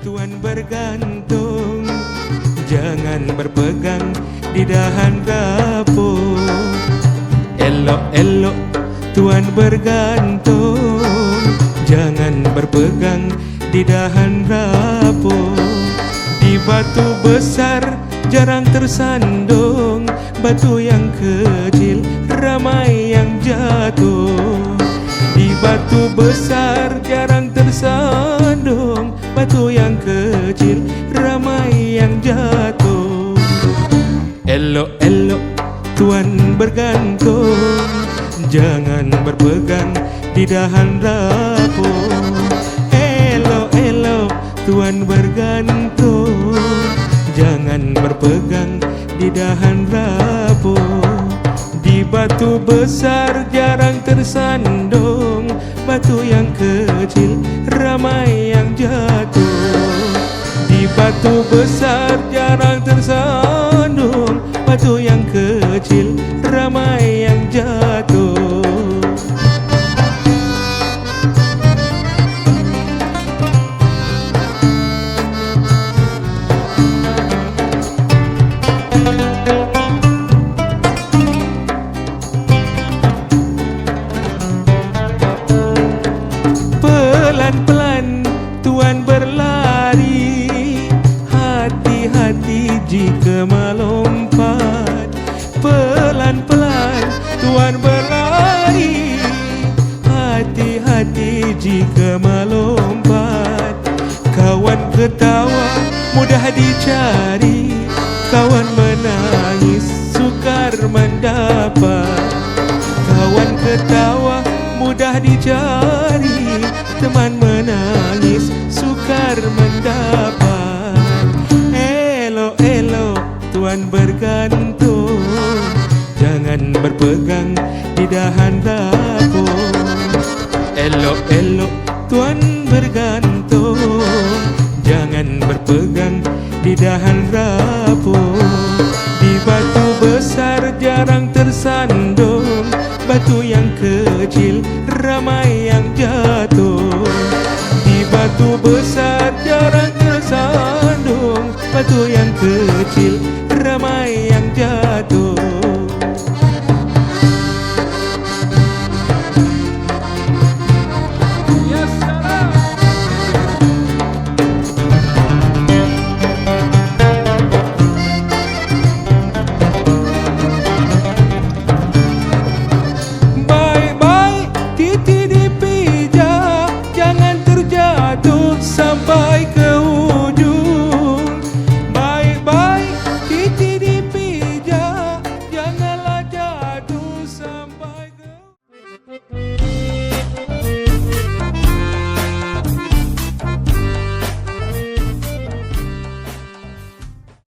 Tuhan bergantung. Jangan berpegang di dahan kapur. Elok-elok Tuhan bergantung. Jangan berpegang di dahan rapuh Di batu besar jarang tersandung. Batu yang kecil ramai yang jatuh. Di batu besar jarang Batu yang kecil ramai yang jatuh. Elok-elok tuan bergantung. Jangan berpegang di dahan rapuh Elok-elok tuan bergantung. Jangan berpegang di dahan rapuh Di batu besar jarang tersandung. Batu yang kecil Batu besar jarang tersandung melompat Pelan-pelan tuan berlari. Hati-hati jika melompat Kawan ketawa mudah dicari. Kawan menangis sukar mendapat Kawan ketawa mudah dicari. Teman menangis sukar mendapat bergantung. Jangan berpegang di dahan daku Elok-elok tuan bergantung. Jangan berpegang di dahan rapuh Di batu besar jarang tersandung. Batu yang kecil ramai yang jatuh. Di batu besar jarang tersandung. Batu yang kecil ระไม่ยังเจอ